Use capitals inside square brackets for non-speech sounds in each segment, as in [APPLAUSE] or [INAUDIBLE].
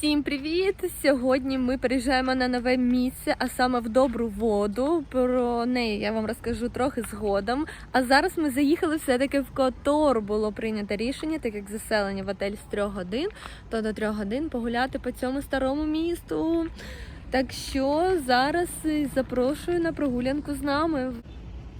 Всім привіт! Сьогодні ми переїжджаємо на нове місце, а саме в добру воду. Про неї я вам розкажу трохи згодом. А зараз ми заїхали все-таки в Котор. Було прийнято рішення, так як заселення в отель з трьох годин, то до трьох годин погуляти по цьому старому місту. Так що зараз запрошую на прогулянку з нами.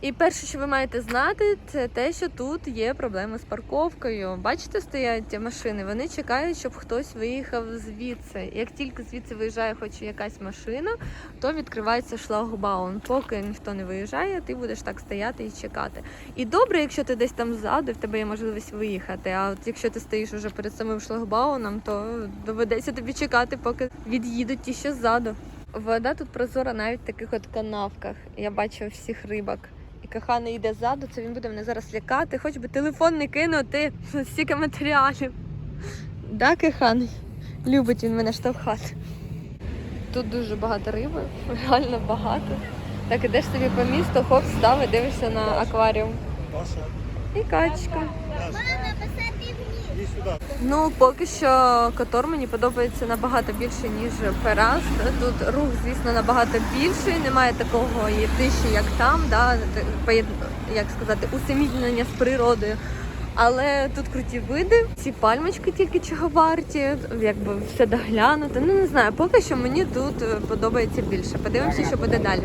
І перше, що ви маєте знати, це те, що тут є проблеми з парковкою. Бачите, стоять машини. Вони чекають, щоб хтось виїхав звідси. Як тільки звідси виїжджає хоч якась машина, то відкривається шлагбаун. Поки ніхто не виїжджає, ти будеш так стояти і чекати. І добре, якщо ти десь там ззаду, в тебе є можливість виїхати. А от якщо ти стоїш уже перед самим шлагбауном, то доведеться тобі чекати, поки від'їдуть ті, що ззаду. Вода тут прозора навіть в таких от канавках. Я бачу всіх рибок. Коханий йде ззаду, це він буде мене зараз лякати, хоч би телефон не кинути [LAUGHS] стільки матеріалів. Да, коханий? Любить він мене штовхати. Тут дуже багато риби, [LAUGHS] реально багато. Так ідеш собі по місту, хоп, став і дивишся на акваріум. І качка. Ну, поки що Котор мені подобається набагато більше, ніж Перас. Тут рух, звісно, набагато більший, немає такого тиші, як там, да, як сказати, усамітнення з природою. Але тут круті види, ці пальмочки тільки чого варті, якби все доглянути. Ну не знаю, поки що мені тут подобається більше. Подивимося, що буде далі.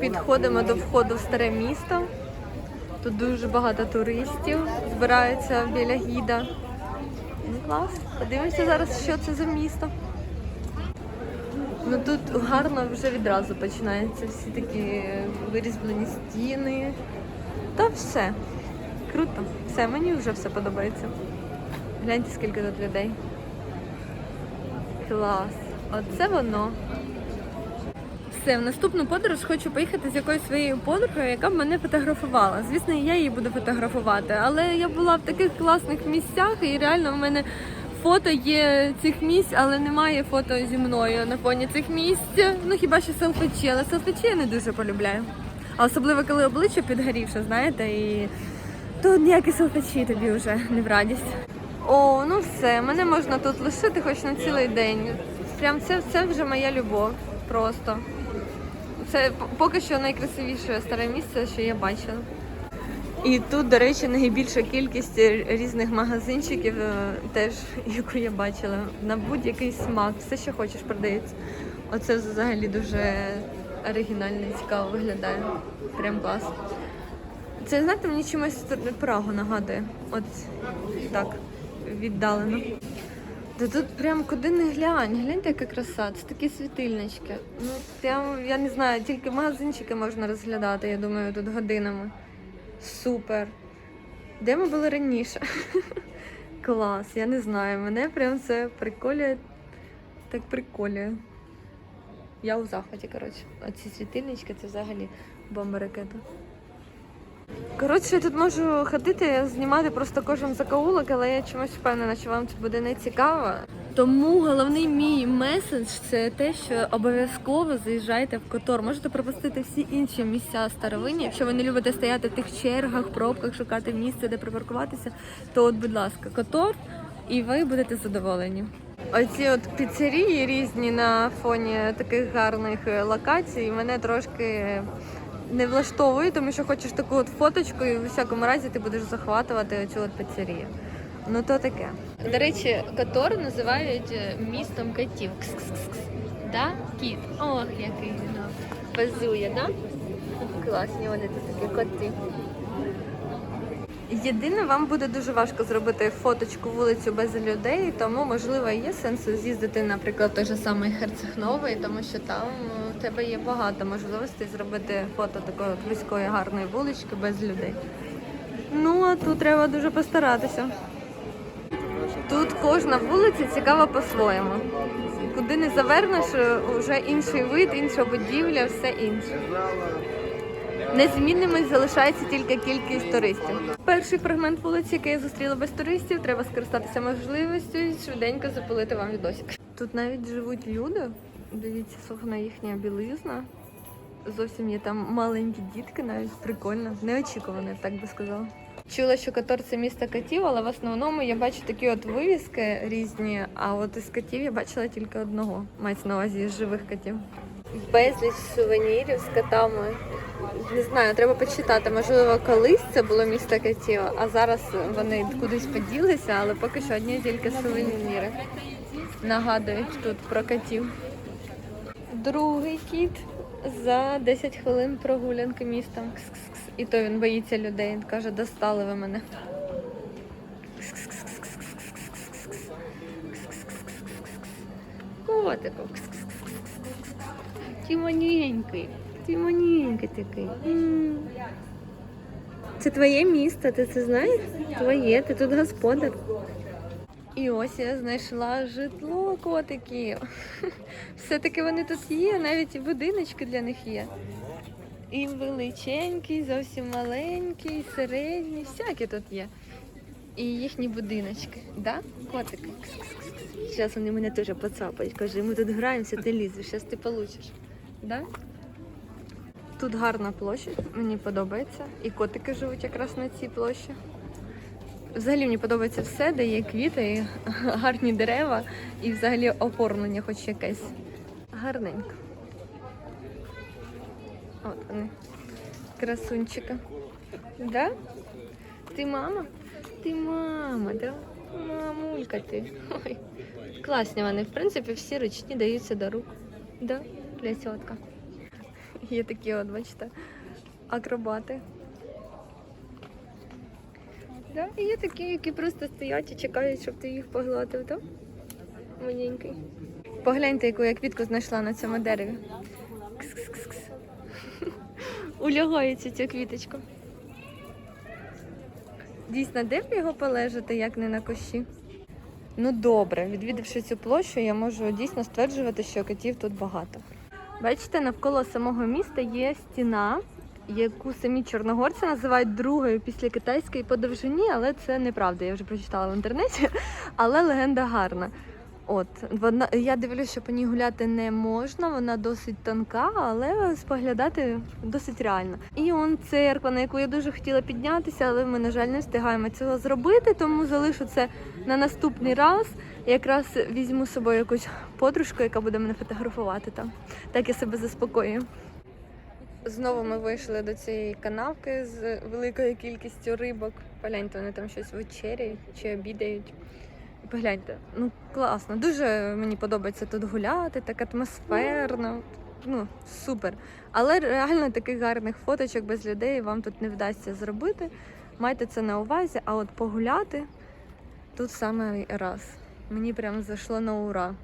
Підходимо до входу в старе місто. Тут дуже багато туристів збираються біля гіда. Ну клас. Подивимося зараз, що це за місто. Ну тут гарно вже відразу починається. Всі такі вирізблені стіни. Та все. Круто. Все, мені вже все подобається. Гляньте, скільки тут людей. Клас. Оце воно. Все, в наступну подорож хочу поїхати з якоюсь своєю подругою, яка б мене фотографувала. Звісно, я її буду фотографувати, але я була в таких класних місцях, і реально в мене фото є цих місць, але немає фото зі мною на фоні цих місць. Ну хіба що селфичі, але селфичі я не дуже полюбляю. А особливо коли обличчя підгорівше, знаєте, і то ніякі селфичі тобі вже не в радість. О, ну все, мене можна тут лишити хоч на цілий день. Прям це, це вже моя любов. Просто. Це поки що найкрасивіше старе місце, що я бачила. І тут, до речі, найбільша кількість різних магазинчиків, е, теж, [LAUGHS] яку я бачила, на будь-який смак, все, що хочеш, продається. Оце взагалі дуже оригінально і цікаво виглядає. Прям клас. Це, знаєте, мені чимось Прагу нагадує. От так, віддалено. Та тут прям куди не глянь, гляньте, яка краса. Це такі світильнички. Ну, прям, я не знаю, тільки магазинчики можна розглядати, я думаю, тут годинами. Супер. Де ми були раніше? [LAUGHS] Клас, я не знаю. Мене прям це приколює. Так приколює. Я у захваті, коротше. Оці світильнички це взагалі бомба ракета. Коротше, я тут можу ходити, знімати просто кожен закоулок, але я чомусь впевнена, що вам це буде не цікаво. Тому головний мій меседж це те, що обов'язково заїжджайте в Котор. Можете пропустити всі інші місця старовинні. Якщо ви не любите стояти в тих чергах, пробках, шукати місце, де припаркуватися, то от, будь ласка, Котор, і ви будете задоволені. Оці от піцерії різні на фоні таких гарних локацій мене трошки не влаштовує, тому що хочеш таку от фоточку, і в усякому разі ти будеш захватувати оцю от піцерію. Ну то таке. До речі, Катор називають е, містом котів. Кс-кс-кс-кс. Да? Кіт. Ох, який він Базує, да? Класні вони тут такі коти. Єдине, вам буде дуже важко зробити фоточку вулицю без людей, тому можливо є сенс з'їздити, наприклад, той же самий Херцехновий, тому що там е, у тебе є багато можливостей зробити фото такої от вузької гарної вулички без людей. Ну а тут треба дуже постаратися. Тут кожна вулиця цікава по-своєму. Куди не завернеш, вже інший вид, інша будівля, все інше. Незмінними залишається тільки кількість туристів. Перший фрагмент вулиці, який я зустріла без туристів, треба скористатися можливістю і швиденько запалити вам відосик. Тут навіть живуть люди. Дивіться, сохна їхня білизна. Зовсім є там маленькі дітки, навіть прикольно. Неочікувано, так би сказала. Чула, що Котор це місто котів, але в основному я бачу такі от вивіски різні, а от із котів я бачила тільки одного. Мається на увазі з живих котів. Безліч сувенірів з котами. Не знаю, треба почитати. Можливо, колись це було місто котів, а зараз вони кудись поділися, але поки що одні тільки сувеніри. Нагадують тут про котів. Другий кіт за 10 хвилин прогулянки містом. Кс-кс-кс. І то він боїться людей. Він каже, достали ви мене. Котику. Ти маленький. Ти маленький такий. Це твоє місто, ти це знаєш? Твоє, ти тут господар. І ось я знайшла житло котиків. [LAUGHS] Все-таки вони тут є, навіть і будиночки для них є. І величенький, зовсім маленький, середній, всякі тут є. І їхні будиночки, да? Котики. Зараз вони мене теж поцапають. Каже, ми тут граємося, ти лізеш, зараз ти получиш. Да? Тут гарна площадь, мені подобається. І котики живуть якраз на цій площі. Взагалі мені подобається все, де є квіти, [LAUGHS] гарні дерева і взагалі оформлення хоч якесь. Гарненько. От вони. Красунчика. Да? Ти мама? Ти мама, да? Мамулька ти. Ой. Класні вони. В принципі, всі ручні даються до рук. Да? Для сьотка. [LAUGHS] Є такі от, бачите, акробати. Да? І є такі, які просто стоять і чекають, щоб ти їх погладив, так? Маленький. Погляньте, яку я квітку знайшла на цьому дереві. Кс-кс-кс-кс. [LAUGHS] Улягається ця квіточка. Дійсно, де б його полежати, як не на кущі? Ну добре, відвідавши цю площу, я можу дійсно стверджувати, що котів тут багато. Бачите, навколо самого міста є стіна, яку самі чорногорці називають другою після китайської по довжині, але це неправда. Я вже прочитала в інтернеті, але легенда гарна. От вона я дивлюся, що по ній гуляти не можна, вона досить тонка, але споглядати досить реально. І он церква, на яку я дуже хотіла піднятися, але ми, на жаль, не встигаємо цього зробити, тому залишу це на наступний раз. Якраз візьму з собою якусь подружку, яка буде мене фотографувати там. Так я себе заспокоюю. Знову ми вийшли до цієї канавки з великою кількістю рибок. Погляньте, вони там щось вечеряють чи обідають. Погляньте, ну класно. Дуже мені подобається тут гуляти, так атмосферно. Ну, супер. Але реально таких гарних фоточок без людей вам тут не вдасться зробити. Майте це на увазі, а от погуляти тут саме раз. Мені прям зайшло на ура.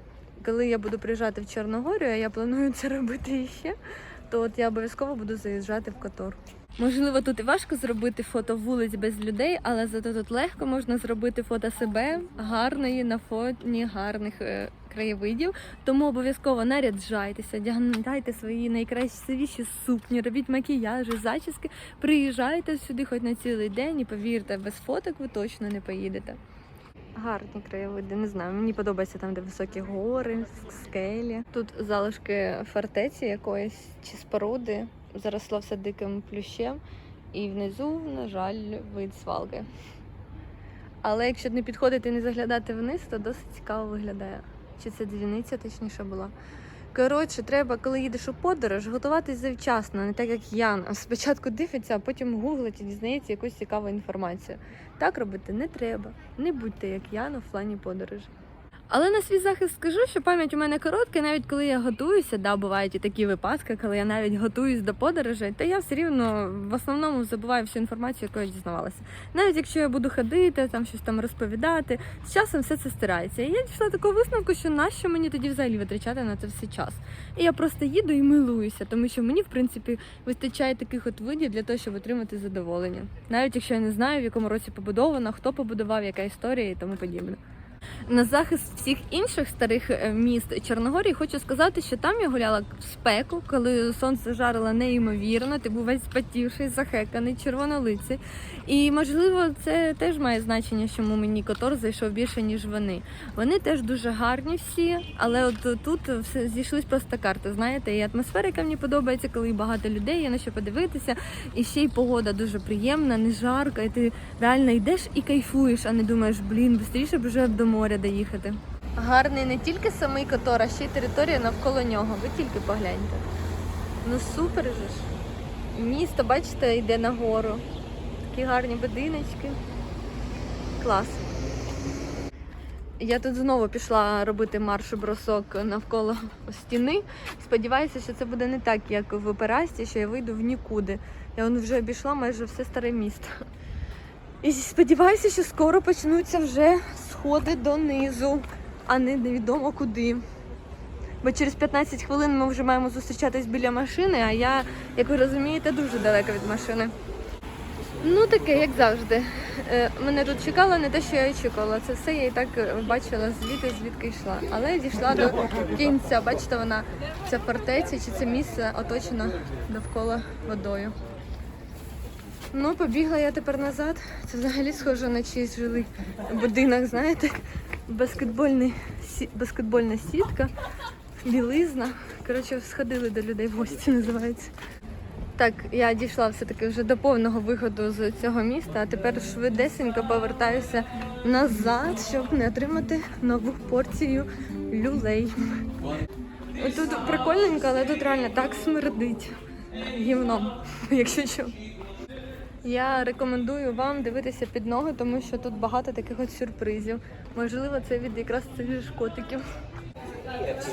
Коли я буду приїжджати в Чорногорію, а я планую це робити іще, то от я обов'язково буду заїжджати в Котор. Можливо, тут і важко зробити фото вулиць без людей, але зато тут легко можна зробити фото себе гарної на фоні гарних е, краєвидів. Тому обов'язково наряджайтеся, одягайте свої найкрасивіші сукні, робіть макіяжі, зачіски. Приїжджайте сюди хоч на цілий день і повірте, без фоток ви точно не поїдете. Гарні краєвиди, не знаю. Мені подобається там, де високі гори, скелі. Тут залишки фортеці якоїсь чи споруди. Заросло все диким плющем, і внизу, на жаль, вид свалки. Але якщо не підходити і не заглядати вниз, то досить цікаво виглядає. Чи це дзвіниця точніше була. Коротше, треба, коли їдеш у подорож, готуватись завчасно, не так як Ян. Спочатку дивиться, а потім гуглить і дізнається якусь цікаву інформацію. Так робити не треба. Не будьте як Ян у плані подорожі. Але на свій захист скажу, що пам'ять у мене коротка, і навіть коли я готуюся, да, бувають і такі випадки, коли я навіть готуюсь до подорожей, то я все рівно в основному забуваю всю інформацію, яку я дізнавалася. Навіть якщо я буду ходити, там щось там розповідати, з часом все це стирається. І я дійшла такого висновку, що нащо мені тоді взагалі витрачати на це все час. І я просто їду і милуюся, тому що мені, в принципі, вистачає таких от видів для того, щоб отримати задоволення. Навіть якщо я не знаю, в якому році побудовано, хто побудував, яка історія і тому подібне. На захист всіх інших старих е, міст Чорногорії хочу сказати, що там я гуляла в спеку, коли сонце жарило неймовірно, ти був весь спотівший, захеканий, червонолиций. І можливо, це теж має значення, чому мені Котор зайшов більше, ніж вони. Вони теж дуже гарні всі, але от тут все зійшлись просто карти. Знаєте, і атмосфера, яка мені подобається, коли багато людей, є на що подивитися, і ще й погода дуже приємна, не жарка, і ти реально йдеш і кайфуєш, а не думаєш, блін, швидше б вже до моря доїхати. Гарний не тільки самий Котор, а ще й територія навколо нього. Ви тільки погляньте. Ну супер же ж. Місто, бачите, йде нагору. Такі гарні будиночки. Клас. Я тут знову пішла робити марш-бросок навколо стіни. Сподіваюся, що це буде не так, як в Перасті, що я вийду в нікуди. Я вже обійшла майже все старе місто. І сподіваюся, що скоро почнуться вже сходи донизу, а не невідомо куди. Бо через 15 хвилин ми вже маємо зустрічатись біля машини, а я, як ви розумієте, дуже далеко від машини. Ну, таке, як завжди. Е, Мене тут чекало не те, що я очікувала. Це все я і так е, бачила звідти, звідки йшла. Але дійшла до кінця. Бачите, вона ця фортеця чи це місце оточено довкола водою. Ну, побігла я тепер назад. Це взагалі схоже на чийсь жилий будинок, знаєте? Баскетбольний, сі- баскетбольна сітка, білизна. Коротше, сходили до людей в гості, називається. Так, я дійшла все-таки вже до повного виходу з цього міста, а тепер швидесенько повертаюся назад, щоб не отримати нову порцію люлей. Тут прикольненько, але тут реально так смердить гівном, [LAUGHS] якщо що. Я рекомендую вам дивитися під ноги, тому що тут багато таких от сюрпризів. Можливо, це від якраз цих ж котиків.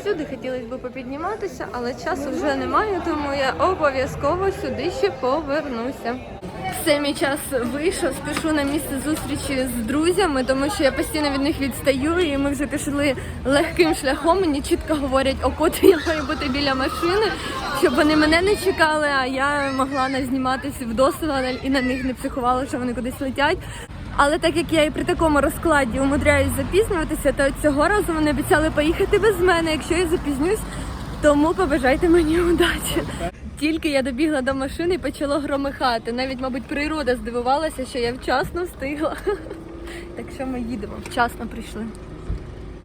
Сюди хотілося б попідніматися, але часу вже немає, тому я обов'язково сюди ще повернуся. Все, мій час вийшов, спішу на місце зустрічі з друзями, тому що я постійно від них відстаю, і ми вже пішли легким шляхом. Мені чітко говорять, о котрі я маю бути біля машини, щоб вони мене не чекали, а я могла назніматися вдосвіла і на них не психувала, що вони кудись летять. Але так як я і при такому розкладі умудряюсь запізнюватися, то цього разу вони обіцяли поїхати без мене, якщо я запізнюсь. Тому побажайте мені удачі. Тільки я добігла до машини і почало громихати. Навіть, мабуть, природа здивувалася, що я вчасно встигла. [LAUGHS] Так що ми їдемо, вчасно прийшли.